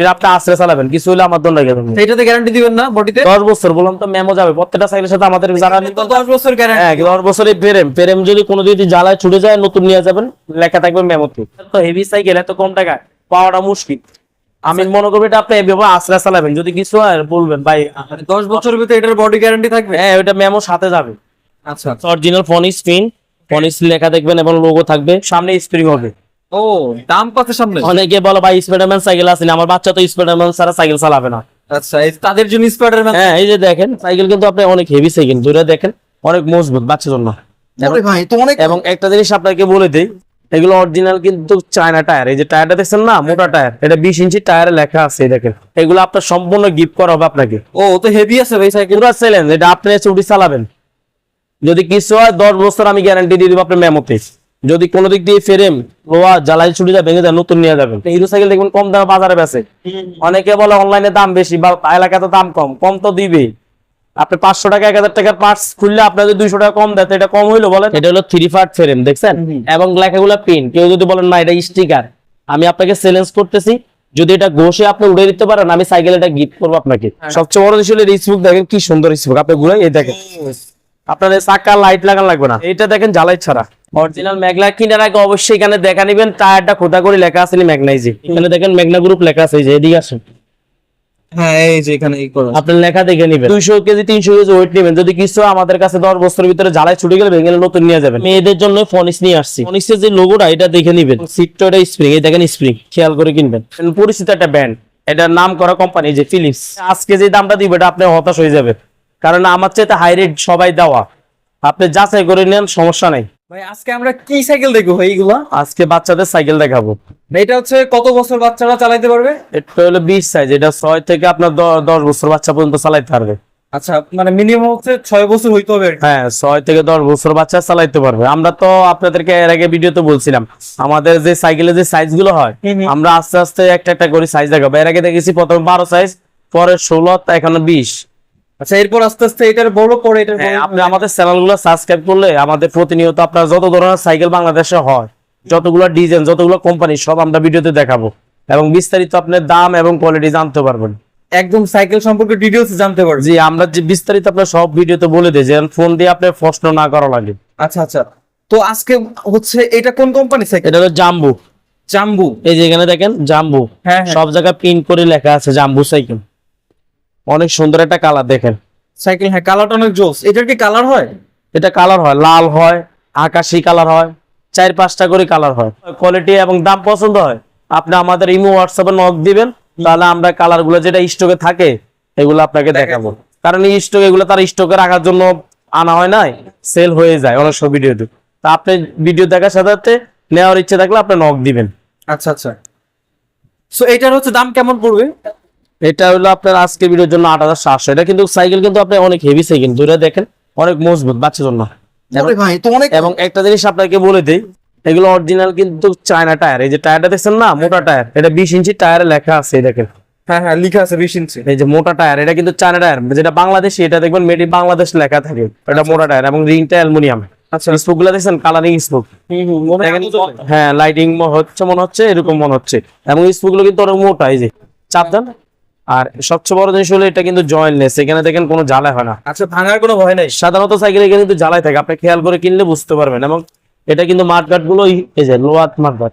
এটা আপনি আশ্রয় চালাবেন কিছু হলে আমার দণ্ড গেল এটাতে গ্যারান্টি দিবেন না বডিতে? দশ বছর বললাম তো মেমো যাবে প্রত্যেকটা সাইকেলের সাথে আমাদের যারা নিবে বছর গ্যারান্টি হ্যাঁ দশ বছরের প্রেম প্রেম যদি কোনো যদি জ্বালায় ছুটে যায় নতুন নিয়ে যাবেন লেখা থাকবে মেমোতে তো। হেভি সাইকেল এত কম টাকা পাওয়াটা মুশকিল। আমি মনে করব এটা আপনি এভাবে আশ্রয় চালাবেন যদি কিছু হয় বলবেন ভাই দশ বছরের ভিতরে এটার বডি গ্যারান্টি থাকবে? হ্যাঁ ওটা মেমো সাথে যাবে। আচ্ছা। অরিজিনাল ফোন স্ক্রিন ফোন লেখা দেখবেন এবং লোগো থাকবে সামনে স্প্রিং হবে। ও দাম কত সামনে? অনেকে বলো ভাই স্পাইডারম্যান সাইকেল আছে আমার বাচ্চা তো স্পাইডারম্যান ছাড়া সাইকেল চালাবে না। আচ্ছা তাদের জন্য স্পাইডারম্যান হ্যাঁ এই যে দেখেন সাইকেল কিন্তু আপনি অনেক হেভি সাইকেল। দূরে দেখেন অনেক মজবুত বাচ্চার জন্য। ওরে ভাই তো অনেক এবং একটা জিনিস আপনাকে বলে দিই এগুলো অরিজিনাল কিন্তু চায়না টায়ার এই যে টায়ারটা দেখছেন না মোটা টায়ার এটা বিশ ইঞ্চি টায়ারে লেখা আছে দেখেন। এগুলো আপনার সম্পূর্ণ গিফট করা হবে আপনাকে। ও তো হেভি আছে ভাই সাইকেল। পুরো চ্যালেঞ্জ এটা আপনি চুটি চালাবেন। যদি কিছু হয় দশ বছর আমি গ্যারান্টি দিয়ে দিব আপনার মেমোতে যদি কোনো দিক দিয়ে ফেরেম লোয়া জ্বালাই ছুটি যায় ভেঙে যায় নতুন নিয়ে যাবেন। হিরো সাইকেল দেখবেন কম দামে বাজারে বেচে। অনেকে বলে অনলাইনে দাম বেশি বা এলাকাতে দাম কম কম তো দিবে। আপনি পাঁচশো টাকা এক হাজার টাকার পার্টস খুললে আপনার যদি দুইশো টাকা কম দেয় এটা কম হইল বলেন। এটা হলো থ্রি পার্ট ফ্রেম দেখছেন? এবং লেখাগুলো পিন কেউ যদি বলেন না এটা স্টিকার আমি আপনাকে চ্যালেঞ্জ করতেছি যদি এটা ঘষে আপনি উড়ে দিতে পারেন আমি সাইকেল এটা গিফট করব আপনাকে। সবচেয়ে বড় জিনিস হলো স্মুক দেখেন কি সুন্দর স্মুক আপনি ঘুরে এই দেখেন। আপনার চাকা লাইট লাগানো লাগবে না। এটা দেখেন জ্বালাই ছাড়া। অরিজিনাল ম্যাগনা কিনার আগে অবশ্যই এখানে দেখা নিবেন টায়ারটা খোদা করে লেখা আছে ম্যাগনাইজি এখানে দেখেন মেঘনা গ্রুপ লেখা আছে এই যে এদিকে আসেন। হ্যাঁ এই যে এখানে এই করো আপনার লেখা দেখে নিবেন। দুইশো কেজি তিনশো কেজি ওয়েট নেবেন। যদি কিছু আমাদের কাছে বছরের ভিতরে ছুটে গেলে ভেঙে নতুন নিয়ে যাবেন। মেয়েদের জন্য ফনিস নিয়ে আসছি। ফনিসের যে লোগোটা এটা দেখে নিবেন। সিটটা এটা স্প্রিং এই দেখেন স্প্রিং খেয়াল করে কিনবেন। পরিচিত একটা এটার নাম করা কোম্পানি যে ফিলিপস আজকে যে দামটা দিবে এটা আপনি হতাশ হয়ে যাবে। কারণ আমার চাইতে হাই রেট সবাই দেওয়া। আপনি যাচাই করে নেন সমস্যা নাই। ভাই আজকে আমরা কি সাইকেল দেখব ভাই এইগুলা আজকে বাচ্চাদের সাইকেল দেখাবো। এটা হচ্ছে কত বছর বাচ্চারা চালাতে পারবে? এটা হলো বিশ সাইজ এটা ছয় থেকে আপনার দশ বছর বাচ্চা পর্যন্ত চালাইতে পারবে। আচ্ছা মানে মিনিমাম হচ্ছে ছয় বছর হইতে হবে হ্যাঁ ছয় থেকে দশ বছর বাচ্চা চালাইতে পারবে। আমরা তো আপনাদেরকে এর আগে ভিডিওতে বলছিলাম আমাদের যে সাইকেলের যে সাইজগুলো হয়। আমরা আস্তে আস্তে একটা একটা করে সাইজ দেখাবো। এর আগে দেখেছি প্রথমে বারো সাইজ পরে ষোলো এখন বিশ। আচ্ছা এরপর আস্তে আস্তে এটার বড় পরে এটার বড় আপনি আমাদের চ্যানেলগুলো সাবস্ক্রাইব করলে আমাদের প্রতিনিয়ত আপনার যত ধরনের সাইকেল বাংলাদেশে হয় যতগুলো ডিজাইন যতগুলো কোম্পানি সব আমরা ভিডিওতে দেখাবো। এবং বিস্তারিত আপনার দাম এবং কোয়ালিটি জানতে পারবেন। একদম সাইকেল সম্পর্কে ডিটেলস জানতে পারবেন। জি আমরা যে বিস্তারিত আপনার সব ভিডিওতে বলে দিই যে ফোন দিয়ে আপনার প্রশ্ন না করা লাগে। আচ্ছা আচ্ছা। তো আজকে হচ্ছে এটা কোন কোম্পানি সাইকেল এটা হলো জাম্বু। জাম্বু। এই যে এখানে দেখেন জাম্বু। হ্যাঁ হ্যাঁ। সব জায়গায় প্রিন্ট করে লেখা আছে জাম্বু সাইকেল অনেক সুন্দর একটা কালার দেখেন। সাইকেল হ্যাঁ কালারটা অনেক জোস। এটার কি কালার হয়? এটা কালার হয় লাল হয় আকাশি কালার হয় চার পাঁচটা করে কালার হয়। কোয়ালিটি এবং দাম পছন্দ হয় আপনি আমাদের ইমো হোয়াটসঅ্যাপে নক দিবেন তাহলে আমরা কালারগুলো যেটা স্টকে থাকে এগুলো আপনাকে দেখাবো। কারণ এই স্টক এগুলো তার স্টকে রাখার জন্য আনা হয় নাই সেল হয়ে যায় অনেক সব ভিডিওতে তা। আপনি ভিডিও দেখার সাথে সাথে নেওয়ার ইচ্ছে থাকলে আপনি নক দিবেন। আচ্ছা আচ্ছা। সো এটার হচ্ছে দাম কেমন পড়বে? এটা হলো আপনার আজকে ভিডিওর জন্য আট হাজার সাতশো এটা কিন্তু সাইকেল কিন্তু আপনি অনেক হেভি সাইকেল দূরে দেখেন অনেক মজবুত বাচ্চার জন্য। এবং- একটা জিনিস আপনাকে বলে দিই এগুলো অরিজিনাল কিন্তু চায়না টায়ার এই যে টায়ারটা দেখছেন না? মোটা টায়ার এটা বিশ ইঞ্চি টায়ারে লেখা আছে দেখেন। হ্যাঁ হ্যাঁ লিখা আছে বিশ ইঞ্চি। এই যে মোটা টায়ার এটা কিন্তু চায়না টায়ার যেটা বাংলাদেশি এটা দেখবেন মেড ইন বাংলাদেশ লেখা থাকে। এটা মোটা টায়ার এবং রিংটা অ্যালুমিনিয়াম। আচ্ছা। স্পোকগুলো দেখছেন কালারিং স্পোক হ্যাঁ লাইটিং হচ্ছে মনে হচ্ছে এরকম মনে হচ্ছে। এবং স্পোকগুলো কিন্তু অনেক মোটা এই যে। চাপ দেন। আর সবচেয়ে বড় জিনিস হলো এটা কিন্তু জয়েন্টলেস এখানে দেখেন কোনো জ্বালা হয় না। আচ্ছা ভাঙার কোনো ভয় নাই? সাধারণত সাইকেল এখানে কিন্তু জ্বালাই থাকে আপনি খেয়াল করে কিনলে বুঝতে পারবেন। এবং এটা কিন্তু মাঠঘাটগুলো এই যে লোয়াত মাঠঘাট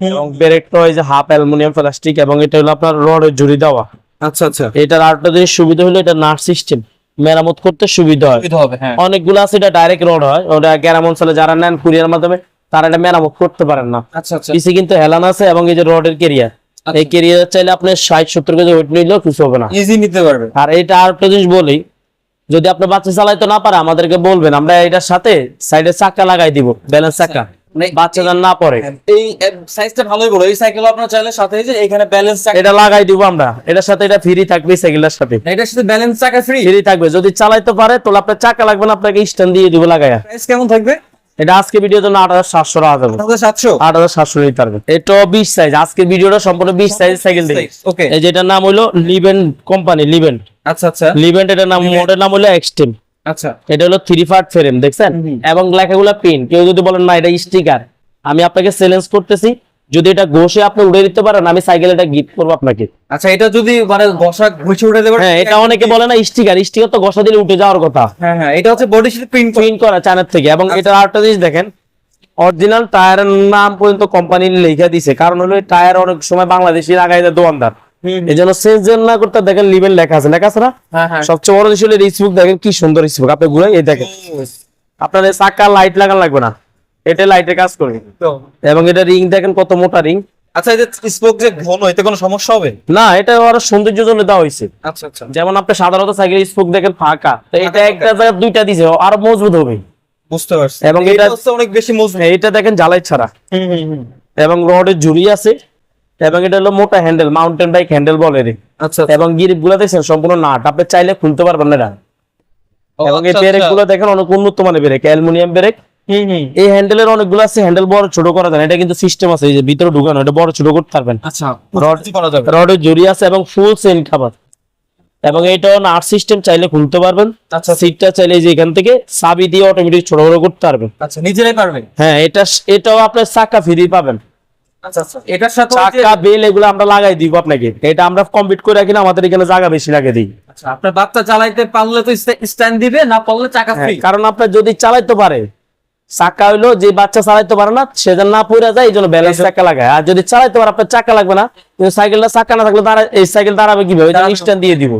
এবং ব্রেকটা এই যে হাফ অ্যালুমিনিয়াম প্লাস্টিক এবং এটা হলো আপনার রডের জুড়ি দেওয়া। আচ্ছা আচ্ছা। এটার আরেকটা জিনিস সুবিধা হলো এটা নাট সিস্টেম। মেরামত করতে সুবিধা হয়। হ্যাঁ। অনেকগুলো আছে এটা ডাইরেক্ট রড হয়। ওটা গ্রাম অঞ্চলে যারা নেন কুরিয়ার মাধ্যমে তারা এটা মেরামত করতে পারেন না। আচ্ছা আচ্ছা। কিন্তু হেলান আছে এবং এই যে রডের কেরিয়ার এই কেরিয়ার চাইলে আপনি ষাট সত্তর কেজি ওয়েট নিলেও কিছু হবে না। ইজি নিতে পারবে। আর এটা আর একটা জিনিস বলি যদি আপনার বাচ্চা চালাইতে না পারে আমাদেরকে বলবেন আমরা এটার সাথে সাইডে চাকা লাগাই দিব ব্যালেন্স চাকা। বাচ্চা যেন না পড়ে। এই সাইজটা ভালোই বলো এই সাইকেল আপনার চাইলে সাথে যে এখানে ব্যালেন্স চাকা এটা লাগাই দিব আমরা। এটার সাথে এটা ফ্রি থাকবে সাইকেলের সাথে। এটার সাথে ব্যালেন্স চাকা ফ্রি ফ্রি থাকবে। যদি চালাইতে পারে তাহলে আপনার চাকা লাগবে না আপনাকে স্ট্যান্ড দিয়ে দিব লাগাইয়া প্রাইস কেমন থাকবে? এটা আজকে ভিডিওর জন্য আট হাজার সাতশো টাকা দেবো সাতশো? আট হাজার সাতশো নিতে এটা বিশ সাইজ আজকে ভিডিওটা সম্পূর্ণ বিশ সাইজ সাইকেল দেখি। ওকে এই যেটার নাম হলো লিভেন কোম্পানি লিভেন আচ্ছা আচ্ছা। লিভেন এটার নাম মডেল নাম হলো আচ্ছা। এটা হলো থ্রি পার্ট ফ্রেম দেখছেন? এবং লেখাগুলো পিন কেউ যদি বলেন না এটা স্টিকার আমি আপনাকে চ্যালেঞ্জ করতেছি। যদি এটা ঘষে আপনি উড়ে দিতে পারেন আমি সাইকেল এটা গিফট করব আপনাকে। আচ্ছা এটা যদি মানে ঘষা ঘষে উঠে দেবে হ্যাঁ এটা অনেকে বলে না স্টিকার। স্টিকার তো ঘষা দিলে উঠে যাওয়ার কথা। হ্যাঁ হ্যাঁ এটা হচ্ছে বডি শিট প্রিন্ট প্রিন্ট করা চায়নার থেকে। এবং এটা আরেকটা জিনিস দেখেন অরিজিনাল টায়ারের নাম পর্যন্ত কোম্পানি লিখে দিছে। কারণ হলো টায়ার অনেক সময় বাংলাদেশি লাগাই দেয় দোকানদার। এই জন্য চেঞ্জ না করতে দেখেন লিবেল লেখা আছে। লেখা আছে না? হ্যাঁ হ্যাঁ। সবচেয়ে বড় জিনিস হলো রিসবুক দেখেন কি সুন্দর রিসবুক আপনি ঘুরে এই দেখেন। আপনার চাকা লাইট লাগান লাগবে না। এটা লাইটের কাজ করে। এবং এটা রিং দেখেন কত মোটা রিং আচ্ছা এই যে স্পোক যে ঘন এতে কোনো সমস্যা হবে? না এটা আরও সৌন্দর্যের জন্য দেওয়া হয়েছে। আচ্ছা আচ্ছা। যেমন আপনি সাধারণত সাইকেল স্পোক দেখেন ফাঁকা। তো এটা একটা দুইটা দিছে আরও মজবুত হবে। বুঝতে পারছি। এবং এটা এটা- অনেক বেশি মজবুত। হ্যাঁ, এটা দেখেন জ্বালাই ছাড়া। এবং রডের ঝুড়ি আছে। এবং এটা হলো মোটা হ্যান্ডেল মাউন্টেন বাইক হ্যান্ডেল বলে রে আচ্ছা এবং গিরিপগুলো দেখছেন সম্পূর্ণ নাট। আপনি চাইলে খুলতে পারবেন না এবং এই ব্রেকগুলো দেখেন অনেক উন্নত মানের ব্রেক অ্যালুমিনিয়াম ব্রেক এই হ্যান্ডেলের অনেকগুলো আছে হ্যান্ডেল বড় ছোট করা যায় না। এটা কিন্তু সিস্টেম আছে এই যে ভিতরে ঢুকানো এটা বড় ছোট করতে পারবেন। আচ্ছা রড করা যাবে। রডের জড়ি আছে এবং ফুল সেন খাবার এবং এটাও নাট সিস্টেম চাইলে খুলতে পারবেন। আচ্ছা। সিটটা চাইলে যে এখান থেকে চাবি দিয়ে অটোমেটিক ছোট বড় করতে পারবেন। আচ্ছা নিজেরাই পারবে হ্যাঁ এটা এটাও আপনার চাকা ফ্রি পাবেন। আচ্ছা আচ্ছা। এটার সাথে চাকা বেল এগুলো আমরা লাগাই দিব আপনাকে। এটা আমরা কমপ্লিট করে রাখি না আমাদের এখানে জায়গা বেশি লাগে দিই। আচ্ছা আপনার বাচ্চা চালাইতে পারলে তো স্ট্যান্ড দিবে না পারলে চাকা হ্যাঁ, ফ্রি কারণ আপনার যদি চালাইতে পারে চাকা হইল যে বাচ্চা চালাইতে পারে না সে যেন না পড়ে যায় এই জন্য ব্যালেন্স চাকা লাগায়। আর যদি চালাইতে পারে আপনার চাকা লাগবে না কিন্তু সাইকেলটা চাকা না থাকলে দাঁড়া এই সাইকেল দাঁড়াবে কীভাবে? স্ট্যান্ড দিয়ে দিব।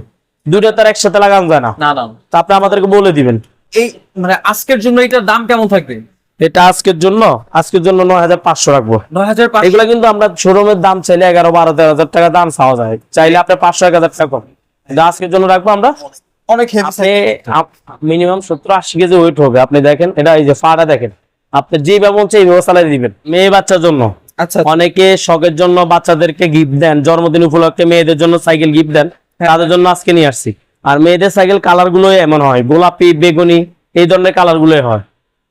দুইটা তার একসাথে লাগানো যায় না। না তা আপনি আমাদেরকে বলে দিবেন। এই মানে আজকের জন্য এটার দাম কেমন থাকবে? এটা আজকের জন্য আজকের জন্য নয় হাজার পাঁচশো রাখব। এগুলা কিন্তু আমরা শোরুমের দাম চাইলে এগারো বারো তেরো হাজার টাকা দাম চাওয়া যায়। চাইলে আপনার পাঁচশো এক হাজার টাকা আজকের জন্য রাখব আমরা অনেক হেভি মিনিমাম সত্তর আশি কেজি ওয়েট হবে। আপনি দেখেন এটা এই যে ফাটা দেখেন। আপনি যে ব্যবহার চাই এইভাবে চালাই দিবেন মেয়ে বাচ্চার জন্য। আচ্ছা অনেকে শখের জন্য বাচ্চাদেরকে গিফট দেন জন্মদিন উপলক্ষে মেয়েদের জন্য সাইকেল গিফট দেন তাদের জন্য আজকে নিয়ে আসছি। আর মেয়েদের সাইকেল কালারগুলো এমন হয় গোলাপি বেগুনি এই ধরনের কালার গুলোই হয়।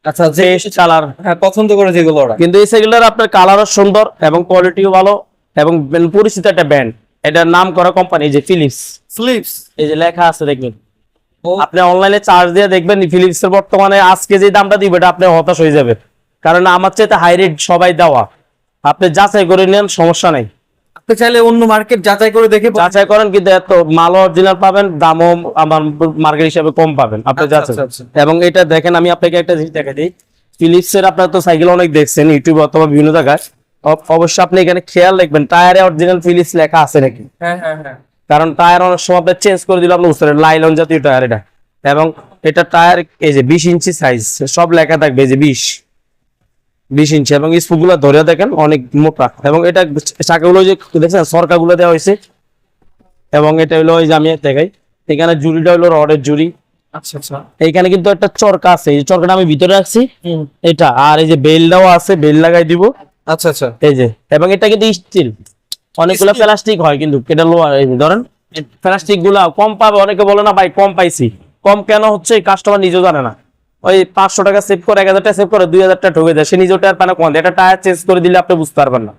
আচ্ছা যে কালার হ্যাঁ পছন্দ করে যেগুলো কিন্তু এই সাইকেলটার আপনার কালারও সুন্দর এবং কোয়ালিটিও ভালো এবং পরিচিত একটা ব্যান্ড এটার নাম করা কোম্পানি যে ফিলিপস স্লিপস এই যে লেখা আছে দেখবেন। আপনি অনলাইনে চার্জ দিয়ে দেখবেন ফিলিপস এর বর্তমানে আজকে যে দামটা দিবে এটা আপনি হতাশ হয়ে যাবে। কারণ আমার চাইতে হাই রেট সবাই দেওয়া। আপনি যাচাই করে নেন সমস্যা নাই। আপনি চাইলে অন্য মার্কেট যাচাই করে দেখে যাচাই করেন কিন্তু এত মাল অরিজিনাল পাবেন দামও আমার মার্কেট হিসাবে কম পাবেন। আপনি আচ্ছা, যাচাই আচ্ছা, আচ্ছা। এবং এটা দেখেন আমি আপনাকে একটা জিনিস দেখা দিই। ফিলিপস এর আপনার তো সাইকেল অনেক দেখছেন ইউটিউবে অথবা বিভিন্ন জায়গায়। অবশ্যই আপনি এখানে খেয়াল রাখবেন টায়ারে অরিজিনাল ফিলিপস লেখা আছে নাকি? হ্যাঁ হ্যাঁ হ্যাঁ। কারণ টায়ার অনেক সময় আপনি চেঞ্জ করে দিল আপনি বুঝতে লাইলন জাতীয় টায়ার এটা। এবং এটা টায়ার এই যে বিশ ইঞ্চি সাইজ সব লেখা থাকবে এই যে বিশ। বিশ ইঞ্চি এবং স্পুকগুলো ধরে দেখেন অনেক মোটা। এবং এটা চাকাগুলো যে দেখছেন সরকাগুলো দেওয়া হয়েছে। এবং এটা হলো ওই যে আমি দেখাই এখানে জুড়িটা হলো রডের জুড়ি আচ্ছা আচ্ছা। এইখানে কিন্তু একটা চরকা আছে এই চরকাটা আমি ভিতরে রাখছি। এটা আর এই যে বেলটাও আছে বেল লাগাই দিব। আচ্ছা আচ্ছা। এই যে এবং এটা কিন্তু স্টিল অনেকগুলো? প্লাস্টিক হয় কিন্তু এটা লোয়ার ধরেন প্লাস্টিকগুলা কম পাবে অনেকে বলে না ভাই কম পাইছি। কম কেন হচ্ছে কাস্টমার নিজেও জানে না। ওই পাঁচশো টাকা সেভ করে এক হাজার টাকা সেভ করে দুই হাজার টাকা ঠকে দেয় সে নিজেও টায়ার পানা কম। এটা টায়ার চেঞ্জ করে দিলে আপনি বুঝতে পারবেন না।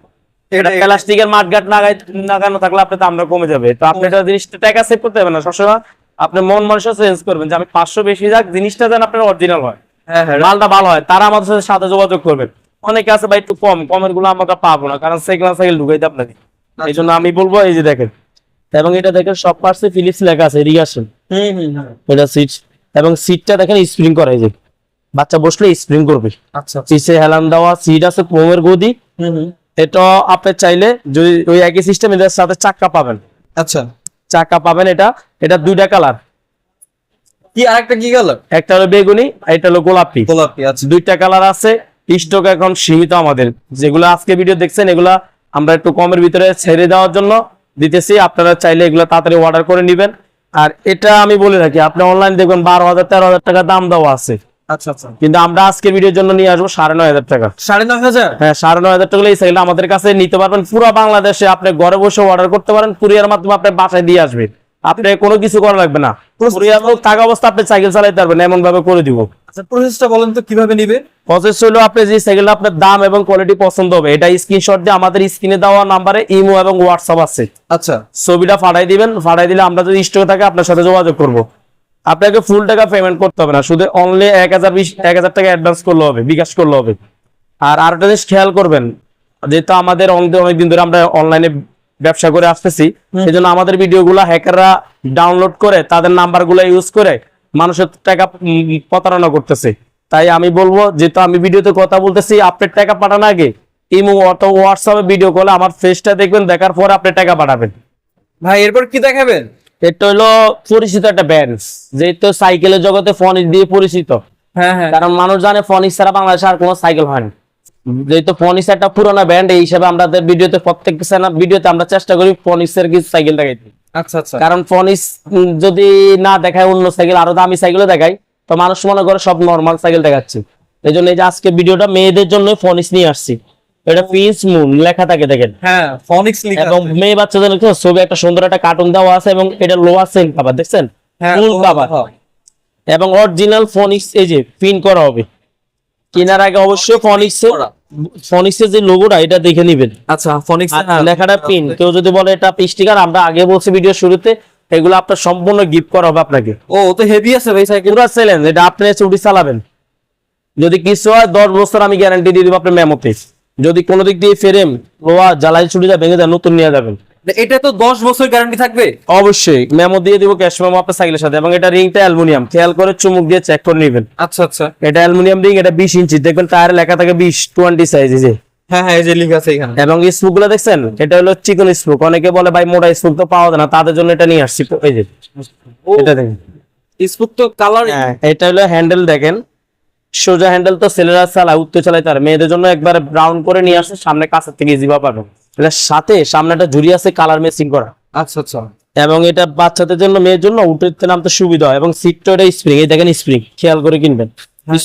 এটা প্লাস্টিকের মাঠঘাট লাগাই লাগানো থাকলে আপনার দামটা কমে যাবে। তো আপনি এটা জিনিসটা টাকা সেভ করতে হবে না। সবসময় আপনি মন মানুষও চেঞ্জ করবেন যে আমি পাঁচশো বেশি যাক জিনিসটা যেন আপনার অরিজিনাল হয়। হ্যাঁ হ্যাঁ। মালটা ভালো হয় তারা আমাদের সাথে সাথে যোগাযোগ করবেন। অনেকে আছে ভাই একটু কম কমেরগুলো আমরা পাবো না কারণ সাইকেল সাইকেল ঢুকাইতে আপনাকে। এই জন্য আমি বলব এই যে দেখেন এবং এটা দেখেন সব পার্টসে ফিলিপস লেখা আছে। এটা সিট এবং সিটটা দেখেন স্প্রিং করা এই যে। বাচ্চা বসলে স্প্রিং করবে। আচ্ছা। আচ্ছা পিছে হেলান দেওয়া সিট আছে পোমের গদি। এটা আপনি চাইলে যদি ওই একই সিস্টেম সাথে চাক্কা পাবেন। আচ্ছা। চাক্কা পাবেন এটা এটা দুইটা কালার কি আরেকটা কি গেল একটা হলো বেগুনি আর এটা হলো গোলাপি। গোলাপি আচ্ছা। দুইটা কালার আছে। স্টক এখন সীমিত আমাদের। যেগুলো আজকে ভিডিও দেখছেন এগুলা আমরা একটু কমের ভিতরে ছেড়ে দেওয়ার জন্য দিতেছি। আপনারা চাইলে এগুলো তাড়াতাড়ি অর্ডার করে নেবেন। আর এটা আমি বলে রাখি আপনি অনলাইন দেখবেন বারো হাজার তেরো হাজার টাকা দাম দেওয়া আছে। আচ্ছা আচ্ছা। কিন্তু আমরা আজকের ভিডিওর জন্য নিয়ে আসব সাড়ে নয় হাজার টাকা। সাড়ে নয় হাজার? হ্যাঁ সাড়ে নয় হাজার টাকা এই আমাদের কাছে নিতে পারবেন। পুরো বাংলাদেশে আপনি ঘরে বসে অর্ডার করতে পারেন কুরিয়ার মাধ্যমে আপনি বাসায় দিয়ে আসবেন। আপনি কোনো কিছু করা লাগবে না। কুরিয়ার থাকা অবস্থা আপনি সাইকেল চালাইতে পারবেন এমন ভাবে করে দিব। আচ্ছা প্রসেসটা বলেন তো কীভাবে নিবে? প্রসেস হলো আপনি যে সাইকেলটা আপনার দাম এবং কোয়ালিটি পছন্দ হবে এটা স্ক্রিনশট দিয়ে আমাদের স্ক্রিনে দেওয়া নাম্বারে ইমো এবং হোয়াটসঅ্যাপ আছে। আচ্ছা। ছবিটা ফাটাই দিবেন ফাটাই দিলে আমরা যদি স্টকে থাকে আপনার সাথে যোগাযোগ করব। আপনাকে ফুল টাকা পেমেন্ট করতে হবে না শুধু অনলি এক হাজার বিশ এক হাজার টাকা অ্যাডভান্স করলে হবে বিকাশ করলে হবে। আর আরেকটা জিনিস খেয়াল করবেন যেহেতু আমাদের অনেক- অনেকদিন ধরে আমরা অনলাইনে ব্যবসা করে আসতেছি সেই জন্য আমাদের ভিডিওগুলো হ্যাকাররা ডাউনলোড করে তাদের নাম্বারগুলো ইউজ করে মানুষের টাকা প্রতারণা করতেছে। তাই আমি বলব যেহেতু আমি ভিডিওতে কথা বলতেছি আপনার টাকা পাঠানো আগে। ইমো অটো হোয়াটসঅ্যাপে ভিডিও কলে আমার ফেসটা দেখবেন দেখার পর আপনি টাকা পাঠাবেন। ভাই এরপর কি দেখাবেন? এটা হলো পরিচিত একটা ব্যান্ড যেহেতু সাইকেলের জগতে ফনিক দিয়ে পরিচিত। হ্যাঁ হ্যাঁ। কারণ মানুষ জানে ফনিক্স ছাড়া বাংলাদেশে আর কোনো সাইকেল হয় না। যেহেতু ফনিক্স একটা পুরোনো ব্যান্ড এই হিসাবে আমাদের ভিডিওতে প্রত্যেক ভিডিওতে আমরা চেষ্টা করি ফনিক্স এর কিছু সাইকেল দেখাইতে। কারণ ফনিক্স যদি না দেখায় অন্য সাইকেল আরও দামি সাইকেলও দেখায় তো মানুষ মনে করে সব নর্মাল সাইকেল দেখাচ্ছে। এই জন্য এই যে আজকে ভিডিওটা মেয়েদের জন্য ফনিক্স নিয়ে আসছি। এটা পিস মুন লেখা থাকে দেখেন। হ্যাঁ ফনিক্স লিখা এবং মেয়ে বাচ্চাদের ছবি একটা সুন্দর একটা কার্টুন দেওয়া আছে এবং এটা লোয়ার সেল কাভার দেখছেন? হ্যাঁ ফুল। এবং অরিজিনাল ফনিক্স এই যে পিন করা হবে। কেনার আগে অবশ্যই ফনিক্স করা। ফনিক্স এর যে লোগোটা এটা দেখে নিবেন। আচ্ছা ফনিক্স লেখাটা পিন কেউ যদি বলে এটা স্টিকার আমরা আগে বলছি ভিডিও শুরুতে এগুলো আপনার সম্পূর্ণ গিফট করা হবে আপনাকে। ও তো হেভি আছে ভাই সাইকেল পুরো চ্যালেঞ্জ এটা আপনি ছুটি চালাবেন। যদি কিছু হয় দশ বছর আমি গ্যারান্টি দিয়ে দিব আপনার মেমোতে যদি কোনো দিক দিয়ে ফেরেম লোয়া জ্বালাই ছুটিটা ভেঙে যায় নতুন নিয়ে যাবেন। এটা তো 10 বছর গ্যারান্টি থাকবে? অবশ্যই। মেমো দিয়ে দিব ক্যাশ মেমো আপনার সাইকেলের সাথে এবং এটা রিংটা অ্যালুমিনিয়াম খেয়াল করে চুমুক দিয়ে চেক করে নেবেন। আচ্ছা আচ্ছা। এটা অ্যালুমিনিয়াম রিং এটা বিশ ইঞ্চি দেখবেন টায়ারে লেখা থাকে বিশ টোয়েন্টি সাইজ যে। হ্যাঁ হ্যাঁ এই যে লিখা আছে এখানে। এবং স্পুকগুলো দেখছেন? এটা হলো চিকন স্পুক অনেকে বলে ভাই মোটা স্পুক তো পাওয়া যায় না তাদের জন্য এটা নিয়ে আসছি। এই যে। এটা দেখেন। স্পুক তো কালার হ্যাঁ এটা হলো হ্যান্ডেল দেখেন। সোজা হ্যান্ডেল তো ছেলেরা চালায় উত্তর চালায় তার। মেয়েদের জন্য একবার ব্রাউন করে নিয়ে আসে সামনে কাছের থেকে ইজি পাবেন। এটার সাথে সামনে একটা ঝুড়ি আছে কালার ম্যাচিং করা। আচ্ছা আচ্ছা। এবং এটা বাচ্চাদের জন্য মেয়ের জন্য উঠতে নামতে সুবিধা হয়। এবং সিটটা এটা স্প্রিং এই দেখেন স্প্রিং খেয়াল করে কিনবেন।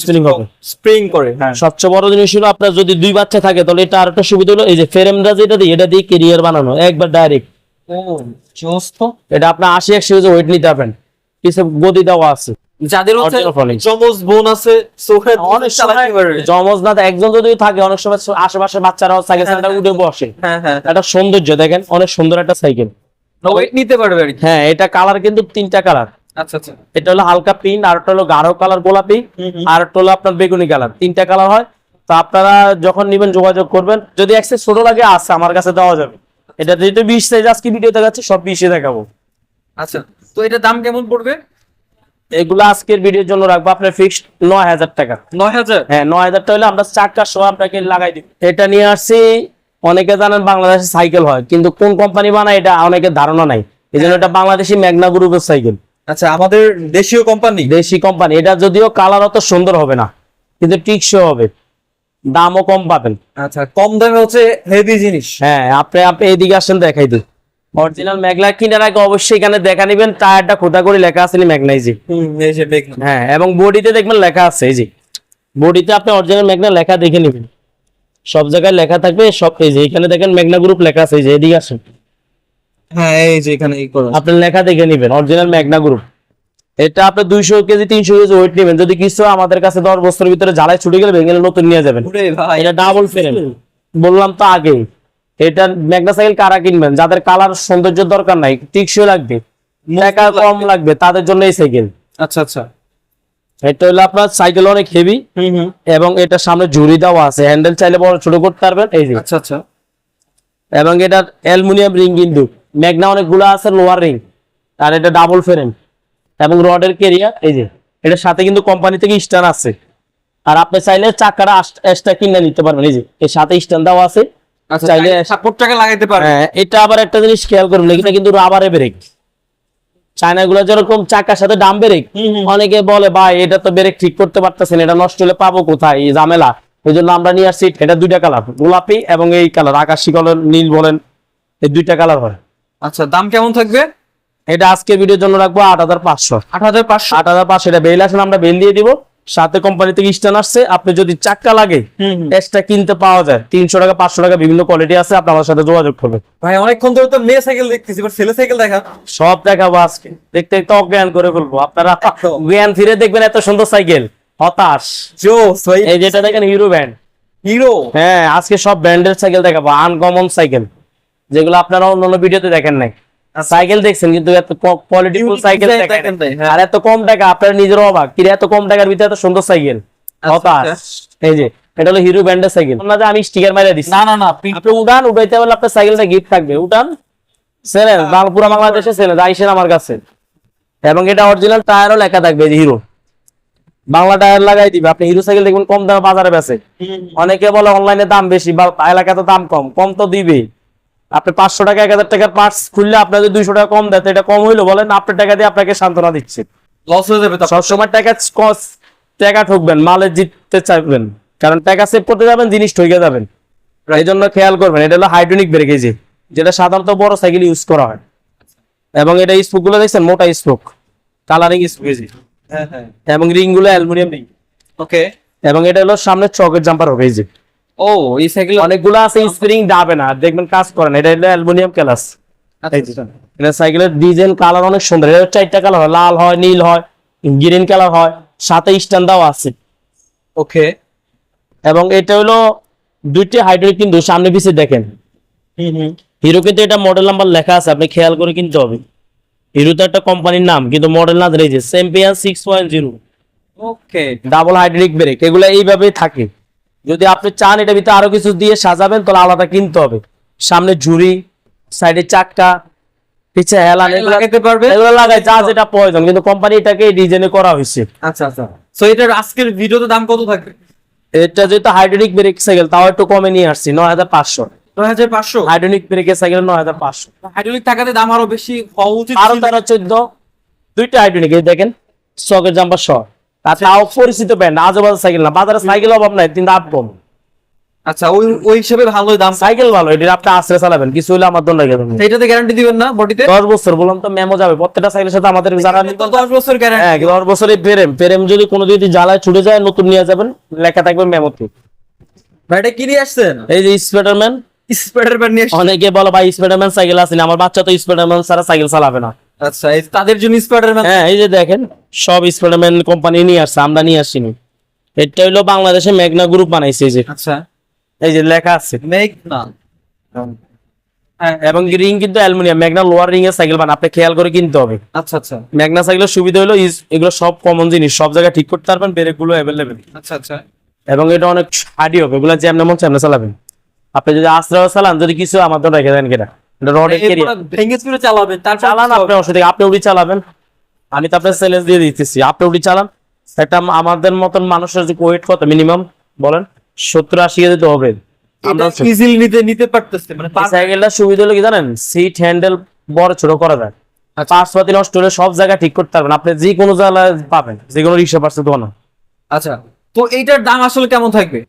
স্প্রিং হবে। স্প্রিং করে হ্যাঁ। সবচেয়ে বড় জিনিস হলো আপনার যদি দুই বাচ্চা থাকে তাহলে এটা আর একটা সুবিধা হলো এই যে যেটা দিয়ে এটা দিয়ে কেরিয়ার বানানো একবার ডাইরেক্ট এটা আপনার আশি একশো ওয়েট নিতে পারবেন। গদি দেওয়া আছে। যাদের হচ্ছে Original বোন আছে অনেক সময় জমজ না একজন যদি থাকে অনেক সময় আশেপাশে বাচ্চারাও সাইকেল সেন্টার উঠে বসে। হ্যাঁ হ্যাঁ। একটা সৌন্দর্য দেখেন অনেক সুন্দর একটা সাইকেল। ওয়েট নিতে পারবে হ্যাঁ এটা কালার কিন্তু তিনটা কালার আচ্ছা আচ্ছা। এটা হলো হালকা পিঙ্ক আর একটা হলো গাঢ় কালার গোলাপি। আর একটা হলো আপনার বেগুনি কালার তিনটা কালার হয়। তো আপনারা যখন নিবেন যোগাযোগ করবেন। যদি একসে ছোট লাগে আছে আমার কাছে দেওয়া যাবে। এটা যেহেতু বিশ সাইজ আজকে ভিডিও দেখাচ্ছে সব বিশে দেখাবো। আচ্ছা তো এটা দাম কেমন পড়বে? এগুলো আজকের ভিডিওর জন্য রাখব। আপনার ফিক্সড নয় হাজার টাকা। নয় হাজার? হ্যাঁ নয় হাজার টাকা হলে আমরা চারটা শো আপনাকে লাগাই দিব। এটা নিয়ে আসছি অনেকে জানেন বাংলাদেশে সাইকেল হয় কিন্তু কোন কোম্পানি বানায় এটা অনেকের ধারণা নাই। এই জন্য এটা বাংলাদেশি ম্যাগনা গ্রুপের সাইকেল আচ্ছা আমাদের দেশীয় কোম্পানি দেশি কোম্পানি এটা যদিও কালার অত সুন্দর হবে না কিন্তু টিকসই হবে। দামও কম পাবেন। আচ্ছা কম দামে হচ্ছে হেভি জিনিস। হ্যাঁ আপনি আপনি এইদিকে আসেন দেখাই দিই। অরিজিনাল ম্যাগনা কিনার আগে অবশ্যই এখানে দেখা নিবেন টায়ারটা খোদা করে লেখা আছে ম্যাগনাইজি হ্যাঁ এবং বডিতে দেখবেন লেখা আছে এই যে। বডিতে আপনি অরিজিনাল ম্যাগনা লেখা দেখে নেবেন। সব জায়গায় লেখা থাকবে সব এই যে এখানে দেখেন ম্যাগনা গ্রুপ লেখা আছে এই যে এদিকে আসেন। হ্যাঁ এই যে এখানে এই আপনি লেখা দেখে নেবেন অরিজিনাল ম্যাগনা গ্রুপ এটা আপনি দুইশো কেজি তিনশো কেজি ওয়েট নেবেন। যদি কিছু আমাদের কাছে দশ বছরের ভিতরে জ্বালায় ছুটে গেলে ভেঙে নতুন নিয়ে যাবেন। ওরে ভাই। এটা ডাবল ফ্রেম বললাম তো আগে এটা ম্যাগনা সাইকেল কারা কিনবেন? যাদের কালার সৌন্দর্য দরকার নাই টিকসই লাগবে টাকা কম লাগবে তাদের জন্য এই সাইকেল আচ্ছা আচ্ছা। এটা হলো আপনার সাইকেল অনেক হেভি এবং এটা সামনে ঝুড়ি দেওয়া আছে। হ্যান্ডেল চাইলে বড় ছোট করতে পারবেন এই যে। আচ্ছা আচ্ছা। এবং এটা অ্যালুমিনিয়াম রিং কিন্তু। ম্যাগনা অনেকগুলো আছে লোয়ার রিং আর এটা ডাবল ফ্রেম এবং রডের কেরিয়ার এই যে। এটার সাথে কিন্তু কোম্পানি থেকে স্ট্যান্ড আছে। আর আপনি চাইলে চাকাটা এক্সট্রা কিনে নিতে পারবেন এই যে। এর সাথে স্ট্যান্ড দেওয়া আছে। চাইলে সাপোর্টটাকে লাগাইতে পারবে। হ্যাঁ এটা আবার একটা জিনিস খেয়াল কিন্তু রাবারে ব্রেক। চায়না গুলো যেরকম চাকার সাথে ডাম ব্রেক অনেকে বলে ভাই এটা তো ব্রেক ঠিক করতে পারতেছেন এটা নষ্ট হলে পাবো কোথায়? এই ঝামেলা। এই জন্য আমরা নিয়ে আসছি এটা দুইটা কালার গোলাপি এবং এই কালার আকাশি কালার নীল বলেন এই দুইটা কালার হয়। আচ্ছা দাম কেমন থাকবে? এটা আজকে ভিডিওর জন্য রাখব আট হাজার পাঁচশো। আট হাজার পাঁচশো। আট হাজার পাঁচশো এটা বেল আসেন আমরা বেল দিয়ে দিব। সাথে কোম্পানি থেকে স্ট্যান্ড আসছে আপনি যদি চাক্কা লাগে। এক্সট্রা কিনতে পাওয়া যায় তিনশো টাকা পাঁচশো টাকা বিভিন্ন কোয়ালিটি আছে আপনি আমার সাথে যোগাযোগ করবেন। ভাই অনেকক্ষণ ধরে তো মেয়ে সাইকেল দেখতেছি এবার ছেলে সাইকেল দেখা। সব দেখাবো আজকে। দেখতে দেখতে অজ্ঞান করে ফেলব। আপনারা। জ্ঞান ফিরে দেখবেন এত সুন্দর সাইকেল হতাশ। জোস ভাই এই যেটা দেখেন হিরো ব্যান্ড হিরো হ্যাঁ আজকে সব ব্র্যান্ডের সাইকেল দেখাবো আনকমন সাইকেল যেগুলো আপনারা অন্যান্য ভিডিওতে দেখেন নাই। সাইকেল দেখছেন কিন্তু এত Unique সাইকেল দেখেন হ্যাঁ। আর এত কম টাকা আপনারা নিজের অবাক কি এত কম টাকার ভিতরে এত সুন্দর সাইকেল আচ্ছা, হতাশ। এই যে এটা হলো হিরো ব্র্যান্ডের সাইকেল না আমি স্টিকার মারিয়ে দিচ্ছি না না না আপনি উঠান উঠাইতে পারলে আপনার সাইকেলটা গিফট থাকবে। উঠান সেলেন পুরো বাংলাদেশে সেলেন আইসেন আমার কাছে। এবং এটা অরিজিনাল টায়ারও লেখা থাকবে হিরো বাংলা টায়ার লাগাই দিবে। আপনি হিরো সাইকেল দেখবেন কম দামে বাজারে বেচে। অনেকে বলে অনলাইনে দাম বেশি বা এলাকাতে দাম কম। কম তো দিবে আপনি পাঁচশো টাকা এক হাজার টাকার পার্টস খুললে আপনাদের দুইশো টাকা কম দেয়। এটা কম হইল বলেন আপনার টাকা দিয়ে আপনাকে সান্ত্বনা দিচ্ছে। লস হয়ে যাবে সবসময় টাকা টাকা ঠকবেন মালে জিততে চাইবেন। কারণ টাকা সেভ করতে যাবেন জিনিস ঠকে যাবেন। এই জন্য খেয়াল করবেন এটা হলো হাইড্রোনিক ব্রেক এই যে যেটা সাধারণত বড় সাইকেল ইউজ করা হয়। এবং এটা স্পোকগুলো দেখছেন মোটা স্পোক কালারিং স্পোক এই হ্যাঁ হ্যাঁ। এবং রিংগুলো অ্যালুমিনিয়াম রিং ওকে এবং এটা হলো সামনে চকের জাম্পার হবে এই যে। ও এই সাইকেল অনেকগুলো আছে স্প্রিং ডাবে না দেখবেন কাজ করে না এটা হলো অ্যালুমিনিয়াম ক্যালাস এই যে এটা সাইকেলের ডিজাইন কালার অনেক সুন্দর এটা চারটা কালার হয় লাল হয় নীল হয় গ্রিন কালার হয় সাথে স্ট্যান্ড দাও আছে। ওকে। এবং এটা হলো দুইটি হাইড্রোলিক কিন্তু সামনে পিছিয়ে দেখেন। হিরো কিন্তু এটা মডেল নাম্বার লেখা আছে আপনি খেয়াল করে কিনতে হবে। হিরো তো একটা কোম্পানির নাম কিন্তু মডেল না রয়েছে champion six point zero okay. Double hydraulic brake এগুলো এইভাবেই থাকে। যদি আপনি চান এটা ভিতরে আরও কিছু দিয়ে সাজাবেন তাহলে আলাদা কিনতে হবে। সামনে ঝুড়ি সাইডে চাক্কা পিছে হেলান লাগাতে পারবে? এগুলো লাগায় যা যেটা প্রয়োজন। কিন্তু কোম্পানি এটাকে ডিজাইনে করা হয়েছে। আচ্ছা আচ্ছা। সো এটার আজকের ভিডিওতে দাম কত থাকবে? এটা যেহেতু হাইড্রোলিক ব্রেক সাইকেল তাও একটু কমে নিয়ে আসছি নয় হাজার পাঁচশো। নয় হাজার পাঁচশো? হাইড্রোলিক ব্রেকের সাইকেল নয় হাজার পাঁচশো। হাইড্রোলিক দাম আরও বেশি হওয়া উচিত আরও তেরো চোদ্দ দুইটা হাইড্রোলিক দেখেন চকের জাম্পার আর তাও পরিচিত ব্যান্ড আজেবাজে সাইকেল না। বাজারে সাইকেল অভাব নাই কিন্তু দাম কম। আচ্ছা ওই ওই হিসেবে ভালোই দাম। সাইকেল ভালো এটা আপনি আশ্রয় চালাবেন কিছু হলে আমার দণ্ড লাগে এটাতে গ্যারান্টি দিবেন না বডিতে? দশ বছর বললাম তো মেমো যাবে প্রত্যেকটা সাইকেলের সাথে আমাদের নিত দশ বছর গ্যারান্টি হ্যাঁ দশ বছরের প্রেম। প্রেম যদি কোনো যদি জ্বালায় ছুটে যায় নতুন নিয়ে যাবেন লেখা থাকবে মেমোতে ভাই এটা কিনে আসছেন? এই যে স্পাইডারম্যান স্প্রেডার ব্যান্ড নিয়ে অনেকে বলে ভাই স্পাইডারম্যান সাইকেল আছে আমার বাচ্চা তো স্পাইডারম্যান ছাড়া সাইকেল চালাবে না। আচ্ছা তাদের জন্য স্প্রেডার ব্যান্ড হ্যাঁ এই যে দেখেন সব স্পাইডারম্যান কোম্পানি নিয়ে আসছে আমরা নিয়ে আসছিনি এটা হলো বাংলাদেশে মেঘনা গ্রুপ বানাইছে এই যে। আচ্ছা। এই যে লেখা আছে। মেক না হ্যাঁ এবং রিং কিন্তু অ্যালুমিনিয়াম মেঘনা লোয়ার রিং এর সাইকেল বানা আপনি খেয়াল করে কিনতে হবে। আচ্ছা আচ্ছা। মেঘনা সাইকেলের সুবিধা হলো এগুলো সব কমন জিনিস সব জায়গায় ঠিক করতে পারবেন ব্রেকগুলো অ্যাভেলেবেল আচ্ছা আচ্ছা। এবং এটা অনেক হার্ডি হবে এগুলো যেমন মন চালাবেন। আপনি যদি আশ্রয় চালান যদি কিছু আমার তো রেখে দেন কেনা। রডের কেরিয়া ভেঙে চুরে চালাবেন তারপর চালান আপনি অসুবিধা আপনি উড়ি চালাবেন। আমি তো আপনার চ্যালেঞ্জ দিয়ে দিতেছি। আপনি উড়ি চালান। একটা আমাদের মতন মানুষের যে ওয়েট কত মিনিমাম বলেন? সত্তর আশি কেজি তো হবে আমরা ইজিলি নিতে নিতে পারতেছে মানে এই সাইকেলটার সুবিধা হলো কি জানেন? সিট হ্যান্ডেল বড় ছোট করা যায়। পাঁচ পাতি নষ্ট হলে সব জায়গায় ঠিক করতে পারবেন। আপনি যে কোনো জায়গায় পাবেন যে কোনো রিক্সা পাচ্ছে তো না আচ্ছা। তো এইটার দাম আসলে কেমন থাকবে?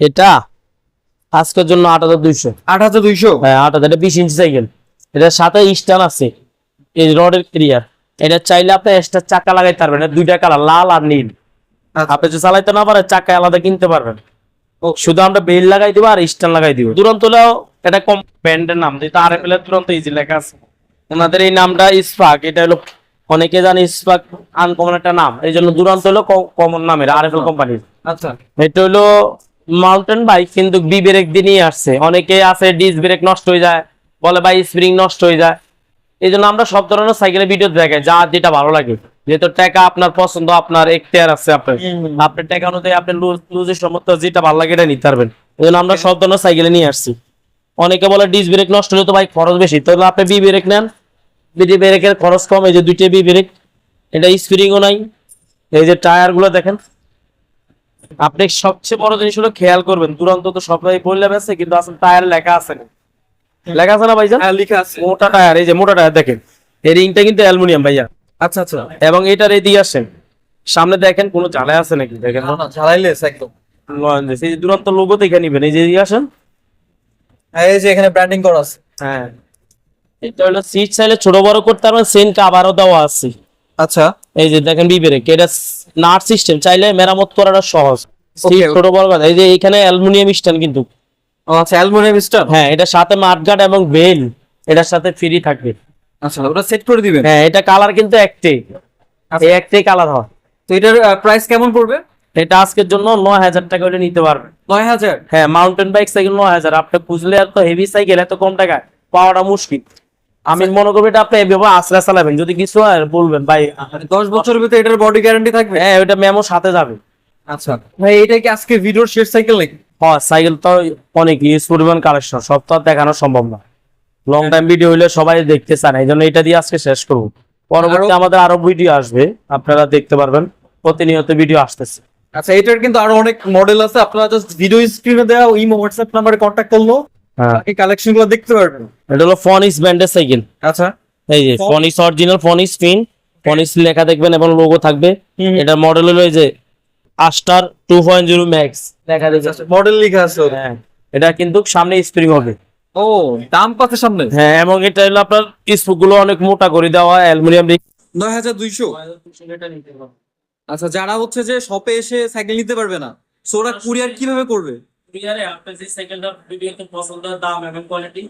এটা আজকের জন্য আট হাজার দুইশো। আট হাজার দুইশো? হ্যাঁ আট হাজার এটা বিশ ইঞ্চি সাইকেল। এটার সাথে স্ট্যান্ড আছে। এই রডের ক্লিয়ার। এটা চাইলে আপনি এক্সট্রা চাকা লাগাইতে পারবেন। দুইটা কালার লাল আর নীল। আচ্ছা। আপনি যদি চালাইতে না পারেন চাকা আলাদা কিনতে পারবেন। শুধু আমরা বেল লাগাই দিব আর স্ট্যান্ড লাগাই দিব। দুরন্ত এটা কম ব্র্যান্ডের নাম যেটা আর এফ এল দুরন্ত ইজি লেখা আছে। ওনাদের এই নামটা ইসফাক এটা হলো অনেকে জানে ইসফাক আনকমন একটা নাম। এই জন্য দুরন্ত হলো কমন নামের আর এফ এল কোম্পানির আচ্ছা। এটা হলো মাউন্টেন বাইক কিন্তু বি ব্রেক দিয়ে নিয়ে আসছে। অনেকে আছে ডিস ব্রেক নষ্ট হয়ে যায় বলে ভাই স্প্রিং নষ্ট হয়ে যায়। এই জন্য আমরা সব ধরনের সাইকেলের ভিডিও দেখাই যা যেটা ভালো লাগে। যেহেতু টাকা আপনার পছন্দ আপনার এখতিয়ার আছে আপনার। আপনার টাকা অনুযায়ী আপনি লুজের সমস্ত যেটা ভালো লাগে এটা নিতে পারবেন। এই জন্য আমরা সব ধরনের সাইকেলে নিয়ে আসছি। অনেকে বলে ডিস ব্রেক নষ্ট হলে তো ভাই খরচ বেশি। তাহলে আপনি বি ব্রেক নেন। বি ব্রেকের খরচ কম এই যে দুইটা বি ব্রেক এটা স্প্রিংও নাই। এই যে টায়ারগুলো দেখেন। আপনি সবচেয়ে বড় জিনিস হলো খেয়াল করবেন দুরন্ত তো সবাই বললে আছে কিন্তু আসলে টায়ার লেখা আছে না। লেখা আছে না ভাইজান? হ্যাঁ লিখা আছে। মোটা টায়ার এই যে মোটা টায়ার দেখেন এই রিংটা কিন্তু অ্যালুমিনিয়াম ভাইয়া। আচ্ছা আচ্ছা। এবং এটার এই এদিকে আসেন সামনে দেখেন কোনো জ্বালায় আছে নাকি? দেখেন। না, না, ঝালাইলেস একদম। লয়েন্স, এই যে দুরন্ত লোগো দেখে নিবেন এই যে এদিকে আসেন। হ্যাঁ, এই যে এখানে ব্র্যান্ডিং করা আছে। হ্যাঁ। এটা হলো সিট চাইলে ছোট বড় করতে পারবেন সেন্ট আবারও দেওয়া আছে। আচ্ছা। এই যে দেখেন বিবেরে এটা নাট সিস্টেম? চাইলে মেরামত করাটা সহজ। ছোট বড় কথা। এই যে এখানে অ্যালুমিনিয়াম স্ট্যান্ড কিন্তু। আচ্ছা অ্যালুমিনিয়াম স্টার হ্যাঁ এটার সাথে মাঠগার্ড এবং বেল এটার সাথে ফ্রি থাকবে। আচ্ছা ওটা সেট করে দিবেন? হ্যাঁ এটা কালার কিন্তু একটাই এই একটাই কালার হয়। তো এটার প্রাইস কেমন পড়বে? এটা আজকের জন্য নয় হাজার টাকা হলে নিতে পারবেন নয় হাজার? হ্যাঁ মাউন্টেন বাইক সাইকেল নয় হাজার। আপনি খুঁজলে এত হেভি সাইকেল এত কম টাকায় পাওয়াটা মুশকিল। আমি মনে করব এটা আপনি এভাবে আশ্রয় চালাবেন। যদি কিছু হয় বলবেন ভাই দশ বছরের ভিতরে এটার বডি গ্যারান্টি থাকবে? হ্যাঁ ওটা মেমো সাথে যাবে। আচ্ছা। ভাই এটা কি আজকে ভিডিওর শেষ সাইকেল নাকি? হ্যাঁ সাইকেল তো অনেক ইউজ পরিমাণ কালেকশন সব তো দেখানো সম্ভব না। লং টাইম ভিডিও হইলে সবাই দেখতে চান এই জন্য এটা দিয়ে আজকে শেষ করব। পরবর্তী আমাদের আরও ভিডিও আসবে আপনারা দেখতে পারবেন প্রতিনিয়ত ভিডিও আসতেছে। আচ্ছা এটার কিন্তু আরও অনেক মডেল আছে আপনারা জাস্ট ভিডিও স্ক্রিনে দেওয়া ইমো হোয়াটসঅ্যাপ নাম্বারে কন্ট্যাক্ট করল। বাকি কালেকশনগুলো দেখতে পারবেন। এটা হলো ফনিস ব্র্যান্ডের সাইকেল আচ্ছা। এই যে ফনিস অরিজিনাল ফনিস ফিন ফনিস লেখা দেখবেন এবং লোগো থাকবে। এটা মডেল হলো এই যে Aster two point zero max লেখা দেখবে মডেল লেখা আছে হ্যাঁ এটা কিন্তু সামনে স্প্রিং হবে। ও দাম কত সামনে? হ্যাঁ এবং এটা হলো আপনার স্পুকগুলো অনেক মোটা করে দেওয়া অ্যালুমিনিয়াম নয় হাজার দুইশো। আচ্ছা যারা হচ্ছে যে শপে এসে সাইকেল নিতে পারবে না সো ওরা কুরিয়ার কীভাবে করবে? কুরিয়ারে আপনার যে ভিডিওতে পছন্দ দাম এবং কোয়ালিটি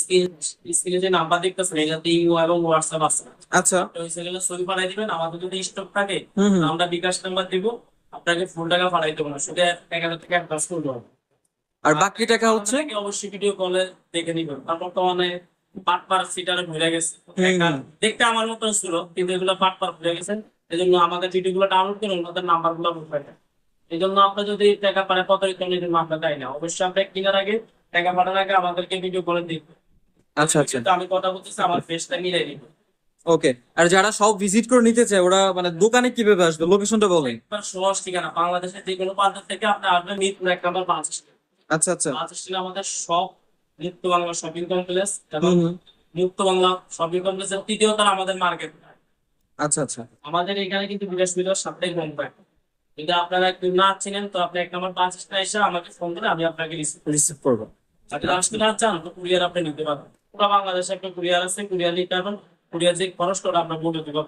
স্ক্রিন যে নাম্বার দেখতেছেন এটাতে ইমো এবং হোয়াটসঅ্যাপ আছে। আচ্ছা। ওই সাইকেলের ছবি পাঠাই দিবেন আমাদের যদি স্টক থাকে আমরা বিকাশ নাম্বার দিব আপনাকে ফুল টাকা পাঠাই দেবো না শুধু এক হাজার টাকা অ্যাডভান্স করতে হবে। আর বাকি টাকা হচ্ছে? অবশ্যই ভিডিও কলে দেখে নিবেন। তারপর তো মানে পাট পার সিটারে ভরে গেছে। দেখতে আমার মতন ছিল কিন্তু এগুলো পাট পার ভরে গেছে। এই জন্য আমাদের ভিডিও গুলো ডাউনলোড করে ওনাদের নাম্বারগুলো বুঝবেন এই জন্য আপনি যদি টাকা পারে কত রিটার্ন নিতে আমরা তাই না। অবশ্যই আপনি কেনার আগে টাকা পাঠানোর আগে আমাদেরকে ভিডিও করে দিন আচ্ছা আচ্ছা। কিন্তু আমি কথা বলতেছি আমার ফেসটা মিলাই দিব। ওকে। আর যারা সব ভিজিট করে নিতে চায় ওরা মানে দোকানে কীভাবে আসবে? লোকেশনটা বলেন। একবার সহজ ঠিকানা বাংলাদেশের যে কোনো প্রান্ত থেকে আপনি আসবেন মিরপুর এক নম্বর পাঁচ আচ্ছা আচ্ছা। পাঁচ আমাদের সব মুক্ত বাংলা শপিং কমপ্লেক্স এবং। মুক্ত বাংলা শপিং কমপ্লেক্সের তৃতীয় তলা আমাদের মার্কেট আচ্ছা আচ্ছা। আমাদের এখানে কিন্তু বৃহস্পতিবার সপ্তাহে বন্ধ থাকে। যদি আপনারা একটু না চিনেন, তো আপনি এক নম্বর পাঁচ এসে আমাকে ফোন দিলে আমি আপনাকে রিসিভ করব। আর যদি আসতে না চান, তো কুরিয়ার আপনি নিতে পারবেন। পুরো বাংলাদেশে একটা কুরিয়ার আছে কুরিয়ার নিতে পারবেন কুরিয়ার যে করে আপনার বলে দেবো